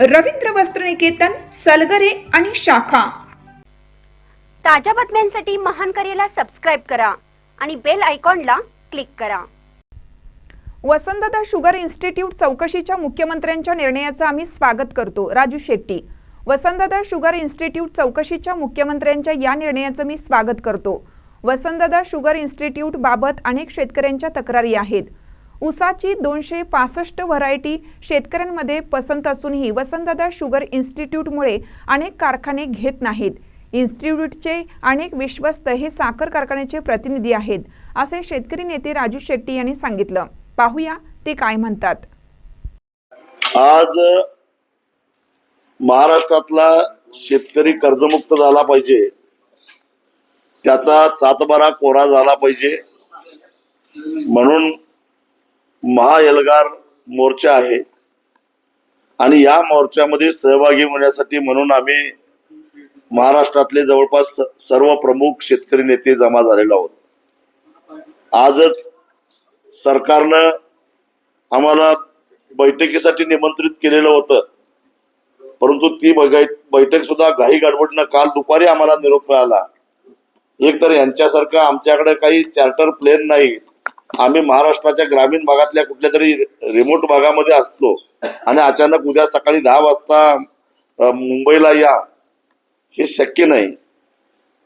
रवींद्र वस्त्रनिकेतन सलगरे आणि शाखा. ताज्या बातम्यांसाठी महान करेला सबस्क्राईब करा आणि बेल आयकॉनला क्लिक करा. वसंतदा शुगर इन्स्टिट्यूट चौकशीच्या मुख्यमंत्र्यांच्या निर्णयाचं आम्ही स्वागत करतो. राजू शेट्टी. वसंतदा शुगर इन्स्टिट्यूट चौकशीच्या मुख्यमंत्र्यांच्या या निर्णयाचं मी स्वागत करतो. वसंतदा शुगर इन्स्टिट्यूट बाबत अनेक शेतकऱ्यांच्या तक्रारी आहेत. ऊसाची दोनशे पासष्ट व्हरायटी शेतकऱ्यांमध्ये पसंत असूनही वसंतदादा शुगर इन्स्टिट्यूटमुळे अनेक कारखाने घेत नाहीत. इन्स्टिट्यूटचे अनेक विश्वस्त हे साखर कारखान्याचे प्रतिनिधी आहेत असे शेतकरी नेते राजू शेट्टी यांनी सांगितलं. पाहूया ते काय म्हणतात. आज महाराष्ट्रातला शेतकरी कर्जमुक्त झाला पाहिजे. त्याचा सातबारा कोरा झाला पाहिजे. म्हणून महाएल्गार मोर्चा आहे. आणि या मोर्चामध्ये सहभागी होण्यासाठी म्हणून आम्ही महाराष्ट्रातले जवळपास स- सर्व प्रमुख शेतकरी नेते जमा झालेलो आहोत. आजच सरकारनं आम्हाला बैठकीसाठी निमंत्रित केलेलं होतं. परंतु ती बैठक बैठक सुद्धा घाई गडबडनं काल दुपारी आम्हाला निरोप मिळाला. एक तर यांच्यासारखं आमच्याकडे काही चार्टर प्लेन नाही आम्ही महाराष्ट्राच्या ग्रामीण भागातल्या कुठल्या तरी रिमोट भागामध्ये असतो आणि अचानक उद्या सकाळी दहा वाजता मुंबईला या हे शक्य नाही.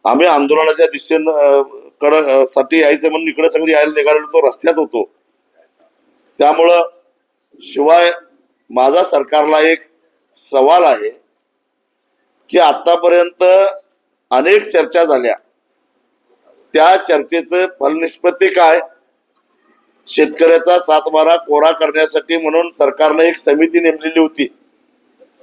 आम्ही आंदोलनाच्या दिशेनं कडसाठी यायचं म्हणून इकडे सगळी यायला निघालेलो तो रस्त्यात होतो. त्यामुळं शिवाय माझा सरकारला एक सवाल आहे की आतापर्यंत अनेक चर्चा झाल्या. त्या चर्चेचं फलनिष्पत्ती काय? शेतकऱ्याचा सातबारा कोरा करण्यासाठी म्हणून सरकारनं एक समिती नेमलेली होती.